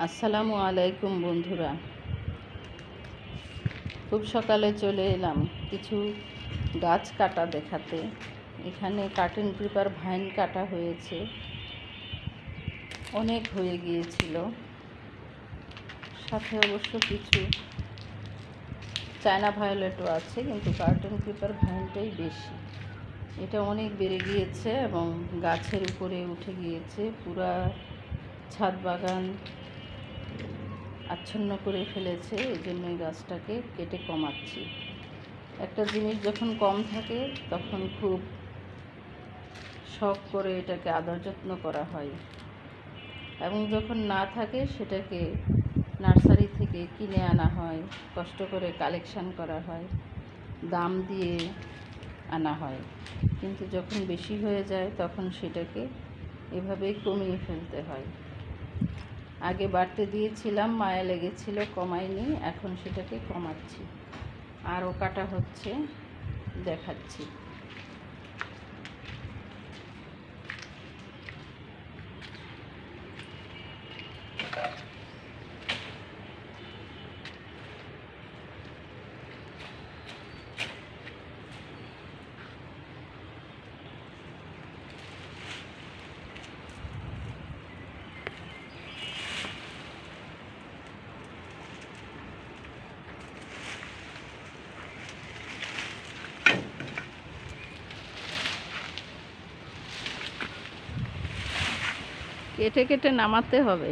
আসসালামু আলাইকুম বন্ধুরা। খুব সকালে চলে এলাম কিছু গাছ কাটা দেখাতে। এখানে কার্টেন পেপার ভাইন কাটা হয়েছে। অনেক হয়ে গিয়েছিল। সাথে অবশ্য কিছু চায়না ভায়োলেটও আছে, কিন্তু কার্টন পেপার ভাইনটাই বেশি। এটা অনেক বেড়ে গিয়েছে এবং গাছের উপরে উঠে গিয়েছে। পুরা ছাদ বাগান আচ্ছন্ন করে ফেলেছে, এই জন্য এই গাছটাকে কেটে কমাচ্ছি। একটা জিনিস যখন কম থাকে, তখন খুব শখ করে এটাকে আদর যত্ন করা হয়। এবং যখন না থাকে, সেটাকে নার্সারি থেকে কিনে আনা হয়, কষ্ট করে কালেকশান করা হয়, দাম দিয়ে আনা হয়। কিন্তু যখন বেশি হয়ে যায়, তখন সেটাকে এভাবেই কমিয়ে ফেলতে হয়। আগে বাড়তে দিয়েছিলাম মায়া লেগেছিল কমাইনি এখন সেটাকে কমাচ্ছি। আরও কাটা হচ্ছে দেখাচ্ছি। কেটে কেটে নামাতে হবে।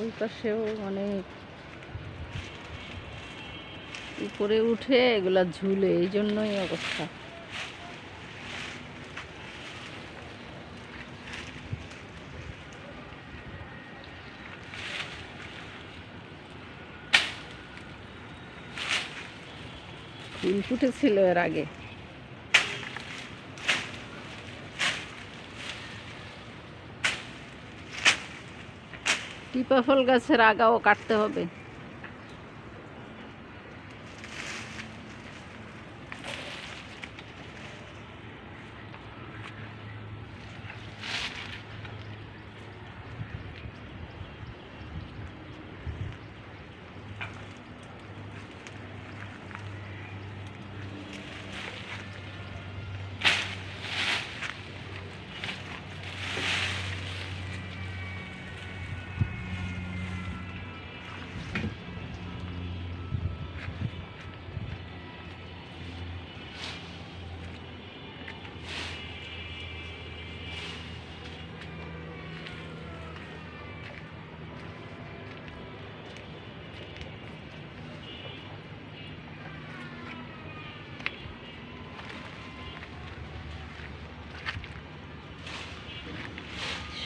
ওই পাশেও অনেক উপরে উঠে এগুলা ঝুলে, এই জন্যই অবস্থা। ফুল ফুটেছিল এর আগে। টিপা ফল গাছের আগাও কাটতে হবে।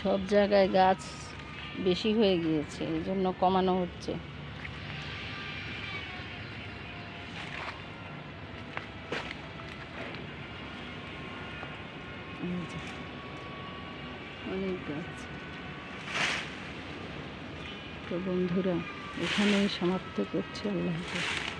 সব জায়গায় গাছ বেশি হয়ে গিয়েছে, এই জন্য কমানো হচ্ছে। অনেক গাছ। তো বন্ধুরা, এখানেই সমাপ্ত করছি আল্লাহ হাফেজ।